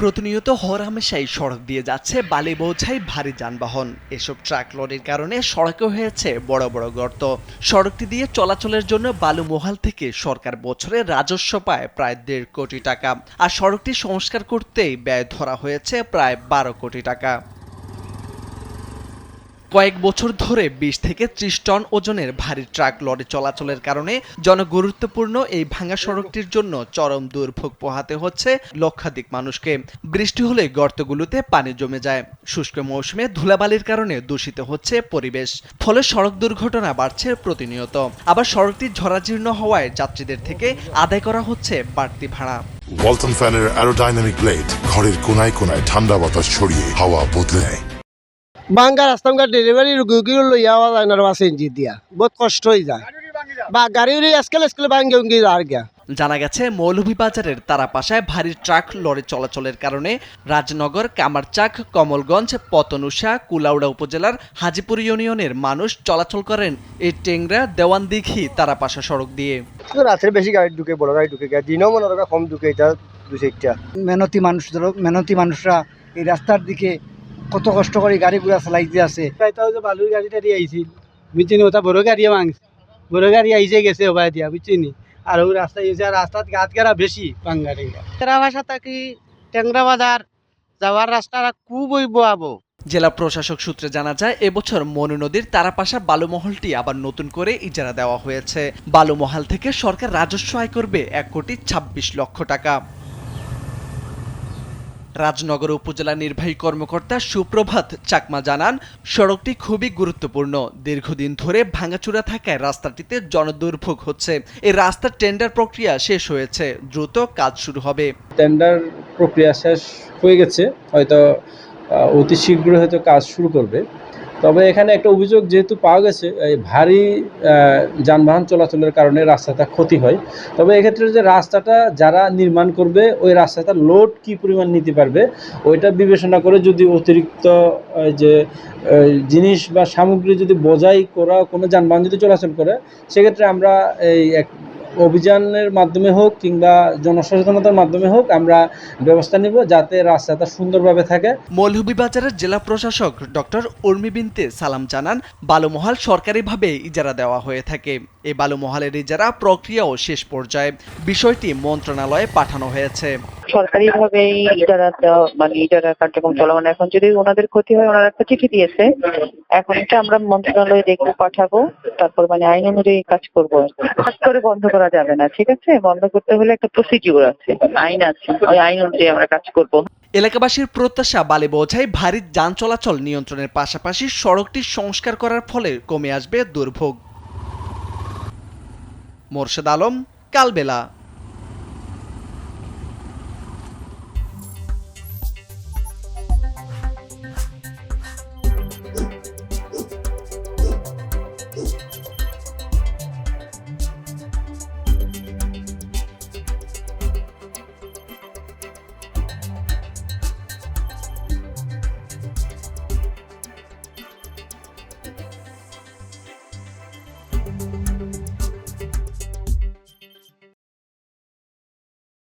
প্রতিনিয়ত হরহামেশাই সড়ক দিয়ে যাচ্ছে বালি বোঝাই ভারী যানবাহন। এসব ট্রাক লরির কারণে সড়কে হয়েছে বড় বড় গর্ত। সড়কটি দিয়ে চলাচলের জন্য বালু মোহাল থেকে সরকার বছরে রাজস্ব পায় প্রায় দেড় কোটি টাকা। আর সড়কটি সংস্কার করতেই ব্যয় ধরা হয়েছে প্রায় বারো কোটি টাকা। কয়েক বছর ধরে বিশ থেকে ত্রিশ টন ওজনের ভারী ট্রাক লরি চলাচলের কারণে জনগুরুত্বপূর্ণ এই ভাঙা সড়কটির জন্য চরম দুর্ভোগ পোহাতে হচ্ছে লক্ষাধিক মানুষকে। বৃষ্টি হলে গর্তগুলোতে পানি জমে যায়। শুষ্ক মৌসুমে ধুলাবালির কারণে দূষিত হচ্ছে পরিবেশ। ফলে সড়ক দুর্ঘটনা বাড়ছে প্রতিনিয়ত। আবার সড়কটি ঝরাজীর্ণ হওয়ায় যাত্রীদের থেকে আদায় করা হচ্ছে বাড়তি ভাড়া। ওয়ালটন ফ্যানের অ্যারোডাইনামিক ব্লেড ঘরের কোনায় কোনায় ঠান্ডা বাতাস ছড়িয়ে হাওয়া বদলে নেয়। বাঙ্গা রাস্তা ডেলিভারি রুগীগুলো লইয়া যায় না বাস এনজি দিয়া। বহুত কষ্ট হয়ে যায়। বা গাড়ি উড়ি আজকাল আজকাল ভাঙ্গে উঙ্গি আর গিয়া। জানা গেছে মৌলভীবাজারের তারাপাশায় ভারী ট্রাক লরি চলাচলের কারণে রাজনগর কামারচাক কমলগঞ্জ পতনুষা কুলাউড়া উপজেলার হাজিপুর ইউনিয়নের মানুষ চলাচল করেন এই টেংরা দেওয়ানদিঘি তারাপাশা সড়ক দিয়ে। রাত্রে বেশি গাড়ি ঢুকে বড় গাড়ি ঢুকে গিয়া দিনও মনে রাখা কম ঢুকে এটা দু চারটা। মেহনতি মানুষ মেহনতি মানুষরা এই রাস্তার দিকে কত কষ্ট করে গাড়ি ঘোড়া চালাইতে আছে। তাও যে বালুর গাড়ি টাড়ি আইছিল। বুঝছিনি ওটা বড় গাড়ি ভাঙছে। বড় গাড়ি আইসে গেছে ওবাই দিয়া বুঝছিনি আর ওই রাস্তায় আর রাস্তাত গাত গেরা বেশি টেঙ্গা। তেরা ভাষা থাকি টেংরা বাজার? যাওয়ার রাস্তাটা খুবই বোয়াবো। জেলা প্রশাসক সূত্রে জানা যায় এবছর মনু নদীর তারাপাশা বালুমহলটি আবার নতুন করে ইজারা দেওয়া হয়েছে। বালুমহল থেকে সরকার রাজস্ব আয় করবে এক কোটি ছাব্বিশ লক্ষ টাকা। রাজনগর উপজেলা নির্বাহী কর্মকর্তা সুপ্রভাত চাকমা জানান, সড়কটি খুবই গুরুত্বপূর্ণ। দীর্ঘদিন ধরে ভাঙাচুরা থাকায় রাস্তাটিতে জনদুর্ভোগ হচ্ছে। এই রাস্তার টেন্ডার প্রক্রিয়া শেষ হয়েছে। দ্রুত কাজ শুরু হবে। টেন্ডার প্রক্রিয়া শেষ হয়ে গেছে। হয়তো অতি শীঘ্রই হয়তো কাজ শুরু করবে। তবে এখানে একটা অভিযোগ যেহেতু পাওয়া গেছে, এই ভারী যানবাহন চলাচলের কারণে রাস্তাটা ক্ষতি হয়। তবে এক্ষেত্রে যে রাস্তাটা যারা নির্মাণ করবে, ওই রাস্তাটা লোড কি পরিমাণ নিতে পারবে, ওইটা বিবেচনা করে যদি অতিরিক্ত যে জিনিস বা সামগ্রী যদি বোঝাই করা, কোনো যানবাহন যদি চলাচল করে, সেক্ষেত্রে আমরা এই এক অভিযানের মাধ্যমে হোক কিংবা জনসচেতনতার মাধ্যমে হোক আমরা ব্যবস্থা নিব যাতে রাস্তাটা সুন্দরভাবে থাকে। মৌলভীবাজারের জেলা প্রশাসক ডক্টর উর্মি বিনতে সালাম জানান, বালুমহাল সরকারিভাবে ইজারা দেওয়া হয়ে থাকে। এই বালুমহালের ইজারা প্রক্রিয়াও শেষ পর্যায়ে। বিষয়টি মন্ত্রণালয়ে পাঠানো হয়েছে। সরকারি ভাবে মানে ইজারা কার্যক্রম চলমান। এখন যদি ওনাদের ক্ষতি হয়, ওনারা একটা চিঠি দিয়েছে। এখন এটা আমরা মন্ত্রণালয়ে দেখে পাঠাবো। তারপর মানে আইন অনুযায়ী কাজ করব। কাজ করে বন্ধ করা যাবে না, ঠিক আছে? বন্ধ করতে হলে একটা প্রসিডিউর আছে, আইন আছে। ওই আইন অনুযায়ী আমরা কাজ করব। এলাকাবাসীর প্রত্যাশা, বালি বোঝাই ভারী যান চলাচল নিয়ন্ত্রণের পাশাপাশি সড়কটি সংস্কার করার ফলে কমে আসবে দুর্ভোগ। মোর্শেদ আলম, কালবেলা।